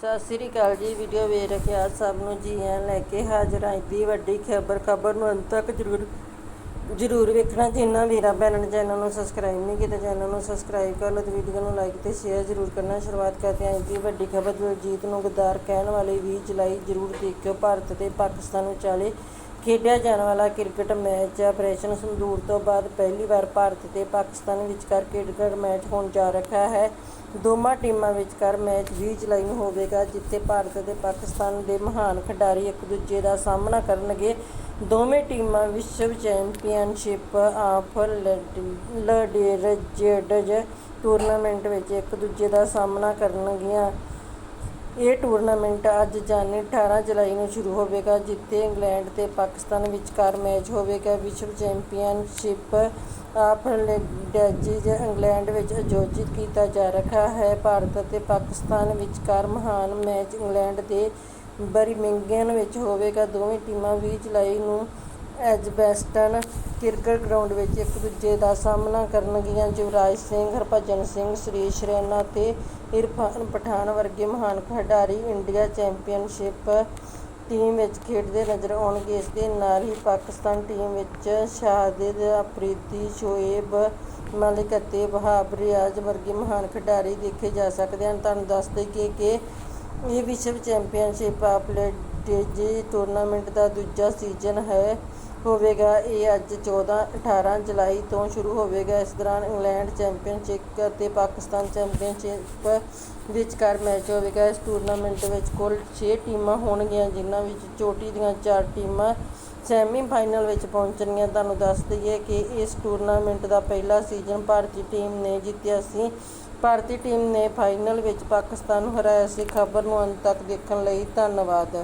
ਸਤਿ ਸ੍ਰੀ ਅਕਾਲ ਜੀ ਵੀਡੀਓ ਵੇਖ ਰਹੇ ਸਭ ਨੂੰ। ਜੀ ਆਇਆਂ ਲੈ ਕੇ ਹਾਜ਼ਰ ਆਈ ਦੀ ਵੱਡੀ ਖਬਰ ਖਬਰ ਨੂੰ ਅੰਤ ਤੱਕ ਜ਼ਰੂਰ ਜ਼ਰੂਰ ਵੇਖਣਾ। ਜਿੰਨਾ ਵੀਰਾ ਭੈਣਾਂ ਚੈਨਲ ਨੂੰ ਸਬਸਕ੍ਰਾਈਬ ਨਹੀਂ ਕੀਤਾ, ਚੈਨਲ ਨੂੰ ਸਬਸਕ੍ਰਾਈਬ ਕਰ ਲਓ ਤੇ ਵੀਡੀਓ ਨੂੰ ਲਾਈਕ ਤੇ ਸ਼ੇਅਰ ਜ਼ਰੂਰ ਕਰਨਾ। ਸ਼ੁਰੂਆਤ ਕਰਦੇ ਹਾਂ ਦੀ ਵੱਡੀ ਖਬਰ। ਦਿਲਜੀਤ ਨੂੰ ਗਦਾਰ ਕਹਿਣ ਵਾਲੇ 20 ਜੁਲਾਈ ਜ਼ਰੂਰ ਦੇਖਿਓ। ਭਾਰਤ ਤੇ ਪਾਕਿਸਤਾਨ ਵਿਚਾਲੇ ਖੇਡਿਆ ਜਾਣ ਵਾਲਾ ਕ੍ਰਿਕਟ ਮੈਚ ਆਪਰੇਸ਼ਨ ਸੰਦੂਰ ਤੋਂ ਬਾਅਦ ਪਹਿਲੀ ਵਾਰ ਭਾਰਤ ਤੇ ਪਾਕਿਸਤਾਨ ਵਿਚਕਾਰ ਕ੍ਰਿਕਟ ਮੈਚ ਹੋਣ ਜਾ ਰਿਹਾ ਹੈ। ਦੋਵਾਂ ਟੀਮਾਂ ਵਿਚਕਾਰ ਮੈਚ 20 ਜੁਲਾਈ ਨੂੰ ਹੋਵੇਗਾ, ਜਿੱਥੇ ਭਾਰਤ ਅਤੇ ਪਾਕਿਸਤਾਨ ਦੇ ਮਹਾਨ ਖਿਡਾਰੀ ਇੱਕ ਦੂਜੇ ਦਾ ਸਾਹਮਣਾ ਕਰਨਗੇ। ਦੋਵੇਂ ਟੀਮਾਂ ਵਿਸ਼ਵ ਚੈਂਪੀਅਨਸ਼ਿਪ ਆਫ ਲਡੇਰਜੇਡਜ ਟੂਰਨਾਮੈਂਟ ਵਿੱਚ ਇੱਕ ਦੂਜੇ ਦਾ ਸਾਹਮਣਾ ਕਰਨਗੀਆਂ। ਇਹ ਟੂਰਨਾਮੈਂਟ ਅੱਜ ਜਾਨੀ 18 ਜੁਲਾਈ ਨੂੰ ਸ਼ੁਰੂ ਹੋਵੇਗਾ, ਜਿੱਥੇ ਇੰਗਲੈਂਡ ਤੇ ਪਾਕਿਸਤਾਨ ਵਿਚਕਾਰ ਮੈਚ ਹੋਵੇਗਾ। ਵਿਸ਼ਵ ਚੈਂਪੀਅਨਸ਼ਿਪ ਆਫ ਲੈਂਡੇਜਿਸ ਇੰਗਲੈਂਡ ਵਿੱਚ ਆਯੋਜਿਤ ਕੀਤਾ ਜਾ ਰਿਹਾ ਹੈ। ਭਾਰਤ ਅਤੇ ਪਾਕਿਸਤਾਨ ਵਿਚਕਾਰ ਮਹਾਨ ਮੈਚ ਇੰਗਲੈਂਡ ਦੇ ਬਰਮਿੰਘਮ ਵਿੱਚ ਹੋਵੇਗਾ। ਦੋਵੇਂ ਟੀਮਾਂ 20 ਜੁਲਾਈ ਨੂੰ ਐਜਬੈਸਟਨ ਕ੍ਰਿਕਟ ਗਰਾਊਂਡ ਵਿੱਚ ਇੱਕ ਦੂਜੇ ਦਾ ਸਾਹਮਣਾ ਕਰਨਗੀਆਂ ਯੁਵਰਾਜ ਸਿੰਘ, ਹਰਭਜਨ ਸਿੰਘ, ਸੁਰੇਸ਼ ਰੈਨਾ ਅਤੇ ਇਰਫਾਨ ਪਠਾਨ ਵਰਗੇ ਮਹਾਨ ਖਿਡਾਰੀ ਇੰਡੀਆ ਚੈਂਪੀਅਨਸ਼ਿਪ ਟੀਮ ਵਿੱਚ ਖੇਡਦੇ ਨਜ਼ਰ ਆਉਣਗੇ। ਇਸ ਦੇ ਨਾਲ ਹੀ ਪਾਕਿਸਤਾਨ ਟੀਮ ਵਿੱਚ ਸ਼ਾਹਿਦ ਅਫਰੀਦੀ ਸ਼ੋਏਬ ਮਲਿਕ ਅਤੇ ਵਹਾਬ ਰਿਆਜ਼ ਵਰਗੇ ਮਹਾਨ ਖਿਡਾਰੀ ਦੇਖੇ ਜਾ ਸਕਦੇ ਹਨ। ਤੁਹਾਨੂੰ ਦੱਸ ਦੇਈਏ ਕਿ ਇਹ ਵਿਸ਼ਵ ਚੈਂਪੀਅਨਸ਼ਿਪ ਆਫ ਲੈਂਡੇਜ ਟੂਰਨਾਮੈਂਟ ਦਾ ਦੂਜਾ ਸੀਜ਼ਨ ਹੈ। ਹੋਵੇਗਾ। ਇਹ ਅੱਜ 14 18 ਜੁਲਾਈ ਤੋਂ ਸ਼ੁਰੂ ਹੋਵੇਗਾ। ਇਸ ਦੌਰਾਨ ਇੰਗਲੈਂਡ ਚੈਂਪੀਅਨਸ਼ਿਪ ਅਤੇ ਪਾਕਿਸਤਾਨ ਚੈਂਪੀਅਨਸ਼ਿਪ ਵਿਚਕਾਰ ਮੈਚ ਹੋਵੇਗਾ। ਇਸ ਟੂਰਨਾਮੈਂਟ ਵਿੱਚ ਕੁੱਲ 6 ਟੀਮਾਂ ਹੋਣਗੀਆਂ, ਜਿਨ੍ਹਾਂ ਵਿੱਚ ਚੋਟੀ ਦੀਆਂ 4 ਟੀਮਾਂ ਸੈਮੀਫਾਈਨਲ ਵਿੱਚ ਪਹੁੰਚਣਗੀਆਂ। ਤੁਹਾਨੂੰ ਦੱਸ ਦਈਏ ਕਿ ਇਸ ਟੂਰਨਾਮੈਂਟ ਦਾ ਪਹਿਲਾ ਸੀਜ਼ਨ ਭਾਰਤੀ ਟੀਮ ਨੇ ਜਿੱਤਿਆ ਸੀ। ਭਾਰਤੀ ਟੀਮ ਨੇ ਫਾਈਨਲ ਵਿੱਚ ਪਾਕਿਸਤਾਨ ਨੂੰ ਹਰਾਇਆ ਸੀ। ਖਬਰ ਨੂੰ ਅੰਤ ਤੱਕ ਦੇਖਣ ਲਈ ਧੰਨਵਾਦ।